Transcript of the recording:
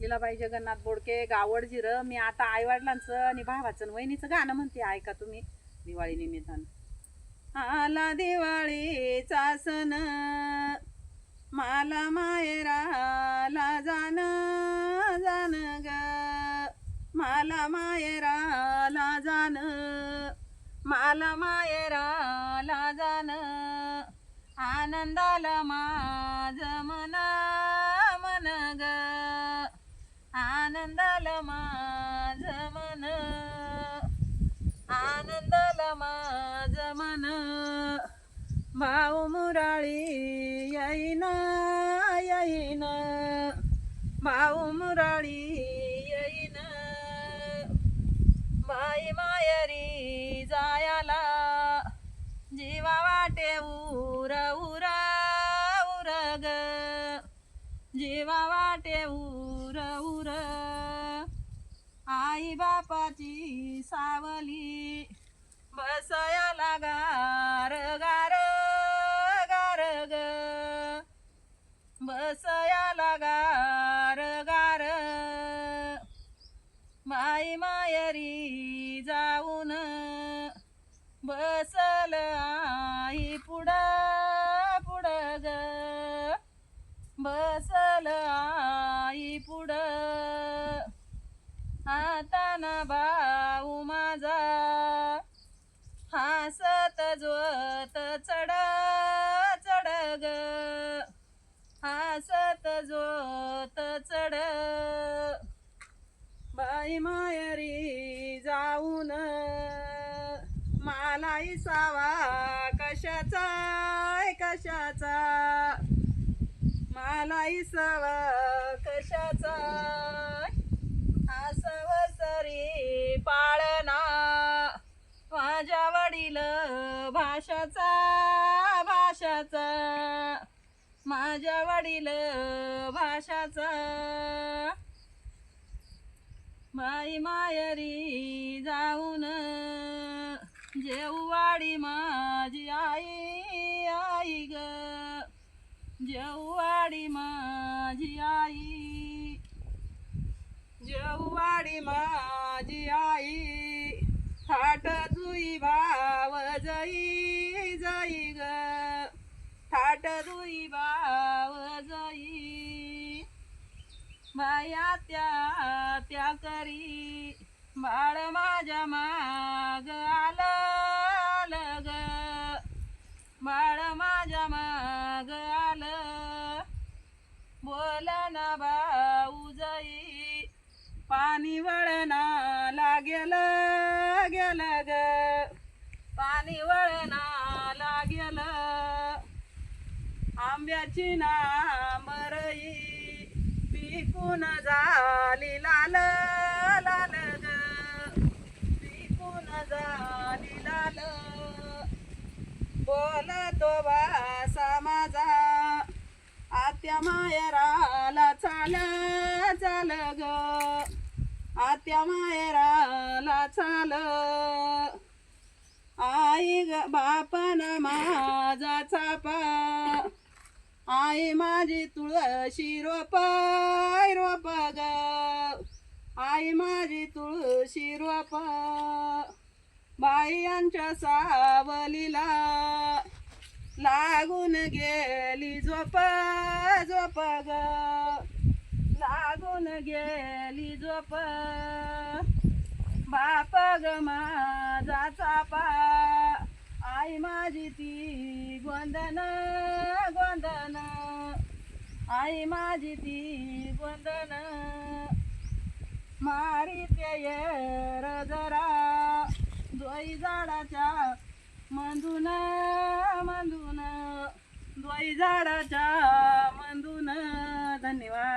लीलाबाई जगन्नाथ बोडके गावड जिरं मी आता आईवडिलांचं आणि भावाचं आणि वहिनीचं गाणं म्हणते ऐका तुम्ही. दिवाळी निमित्तानं. आला दिवाळीचा सण मला मायराला जाण जाण ग. मला मायराला जाण मला मायराला जाण. आनंदाला माझ मन माझ मन. भाऊ मुराळी येईना येईना. भाऊ मुराळी येईना. माई मायरी जायाला. जीवा वाटे उर उर उरग ग. जीवा वाटे उर उर. आई बापाची सावली. बसयाला गार गार गार ग बसयाला गार गार माई मायरी जाऊन बसल आई पुढ पुढं ग. बसल आई पुढ. हाताना भाऊ माझा हासत जोत चढ चढ ग. हासत जोत चढ. बाई मायरी जाऊन मालाई सावा कशाचा कशाचा? मला सावा कशाचा सरी पाळना माझ्या वडील भाषाचा भाषाचा. माझ्या वडील भाषाचा. माई मायरी जाऊन जेववाडी माझी आई आई ग. जेववाडी माझी आई. जेववाडी माझी आई. माया त्या त्या करी बाळ माझ्या माग आलं ग. बाळ माझ्या माग आलं. बोल ना भाऊ जाई पाणी वळणा लागेल गेल ग. पाणी वळणा लागेल. आंब्याची ना पिकून झाली लाल लाल ग. पिकून झाली लाल. बोलतो भासा माझा आत्या मायराला चाल चाल ग. आत्या मायराला चाल. आई ग बापन माझा चापा. आई माझी तुळशी रोपाय रोप ग. आई माझी तुळशी रोप. बायांच्या सावलीला लागून गेली झोप झोप ग. लागून गेली झोप. बाप ग माझा चापा. आई माझी ती गोंदन गोंदन. आई माझी ती गोंदन मारी ते रजरा जरा. दोई झाडाच्या मंदून मंदून दोई झाडाच्या मंदून धन्यवाद.